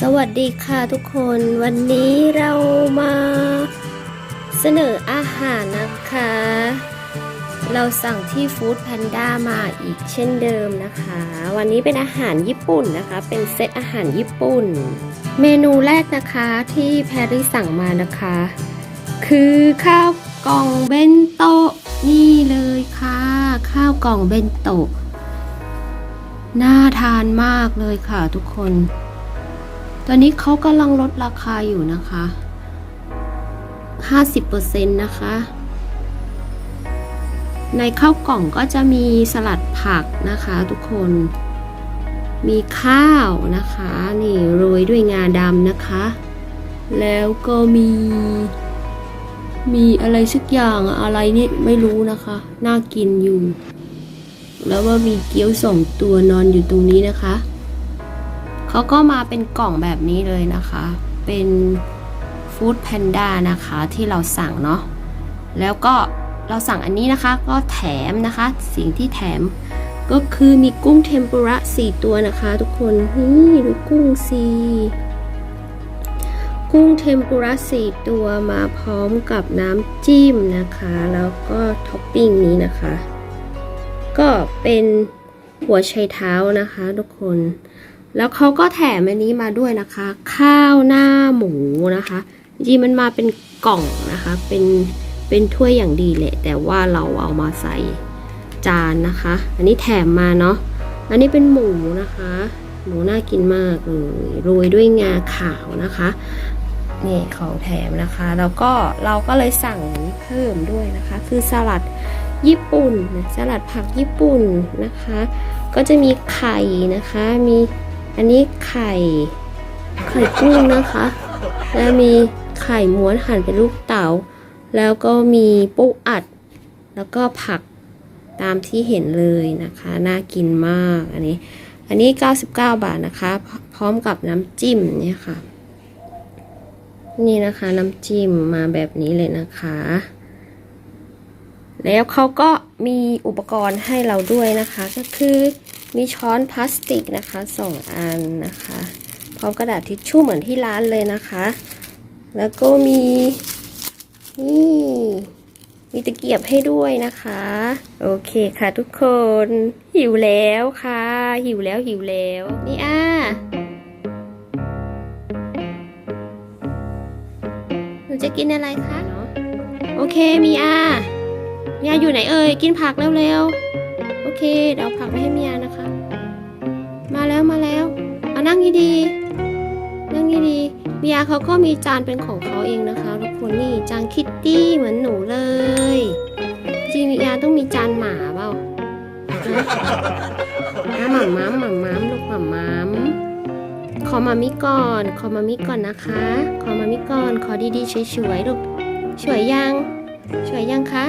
สวัสดีค่ะทุกคนวันนี้เรามาเสนออาหารนะคะ เราสั่งที่ฟู้ดแพนด้ามาอีกเช่นเดิมนะคะ วันนี้เป็นอาหารญี่ปุ่นนะคะ เป็นเซตอาหารญี่ปุ่น เมนูแรกนะคะที่แพรรี่สั่งมานะคะ คือข้าวกล่องเบนโตะนี่เลยค่ะ ข้าวกล่องเบนโตะน่าทานมากเลยค่ะทุกคน ตอนนี้เขากำลังลดราคาอยู่นะคะ 50%นะคะ ในข้าวกล่องก็จะมีสลัดผักนะคะ ทุกคน มีข้าวนะคะ นี่โรยด้วยงาดำนะคะ แล้วก็มี มีอะไรสักอย่างอะไรนี่ไม่รู้นะคะ น่ากินอยู่ แล้วว่ามีเกี๊ยวสองตัวนอนอยู่ตรงนี้นะคะ เขาก็มาเป็นกล่องแบบนี้เลยนะคะ เป็นฟู้ดแพนด้านะคะที่เราสั่งเนาะแล้วก็เราสั่งอันนี้นะคะก็แถมนะคะ สิ่งที่แถมก็คือมีกุ้งเทมปุระ4ตัวนะคะ ทุกคนนี่ดูกุ้งสีกุ้งเทมปุระ4ตัวมาพร้อมกับน้ำจิ้มนะคะ แล้วก็ท็อปปิ้งนี้นะคะ ก็เป็นหัวไชเท้านะคะ ทุกคนแล้วเขาก็แถมอันนี้มาด้วยนะคะ ข้าวหน้าหมูนะคะจริงมันมาเป็นกล่องนะคะ เป็นเป็นถ้วยอย่างดีแหละ แต่ว่าเราเอามาใส่จานนะคะ อันนี้แถมมาเนาะอันนี้เป็นหมูนะคะ หมูน่ากินมากเลยโรยด้วยงาขาวนะคะนี่ของแถมนะคะ แล้วก็เราก็เลยสั่งเพิ่มด้วยนะคะ คือสลัดญี่ปุ่นสลัดผักญี่ปุ่นนะคะ ก็จะมีไข่นะคะมี อันนี้ไข่ไข่กุ้งนะคะ แล้วมีไข่ม้วนหั่นเป็นลูกเต๋า แล้วก็มีปูอัด แล้วก็ผักตามที่เห็นเลยนะคะ น่ากินมากอันนี้ อันนี้ 99 บาทนะคะ พร้อมกับน้ำจิ้มเนี่ยค่ะ นี่นะคะน้ำจิ้มมาแบบนี้เลยนะคะ แล้วเขาก็มีอุปกรณ์ให้เราด้วยนะคะก็คือ มีช้อนพลาสติกนะคะสองอันนะคะ พร้อมกระดาษทิชชู่เหมือนที่ร้านเลยนะคะ แล้วก็มีนี่มีตะเกียบให้ด้วยนะคะ โอเคค่ะทุกคน หิวแล้วค่ะ หิวแล้วหิวแล้ว นี่อ่าหนูจะกินอะไรคะโอเคมีอามียอยู่ไหนเอ่ย กินผักเร็วๆ โอเค เดี๋ยวผักไปให้เมียนะคะ มาแล้วมาแล้วเอานั่งดีๆนั่งดีๆเมียเขาก็มีจานเป็นของเขาเองนะคะทุกคนนี่จานคิตตี้เหมือนหนูเลย จริงเมียต้องมีจานหมาเปล่าหม่ำม้ำหม่ำม้ำลูกหม่ำม้ำขอมามิก่อน ขอมามิก่อนนะคะ ขอมามิก่อน ขอดีๆสวยๆลูกสวยยังสวยยังคะ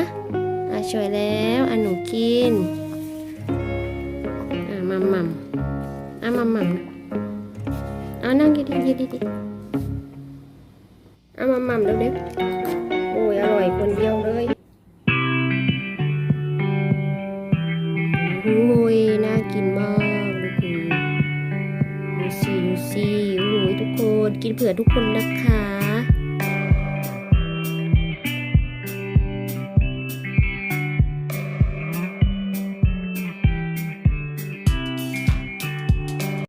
อะช่วยแล้วอะหนูกิน มัมมัมอะมัมมัมเอานั่งดีดีดีดีอะมัมมัมเร็วเร็วโอ้ยอร่อยคนเดียวเลยโอ้ยน่ากินมากทุกคนดูสิดูสิโอ้ยทุกคนกินเผื่อทุกคนนะคะ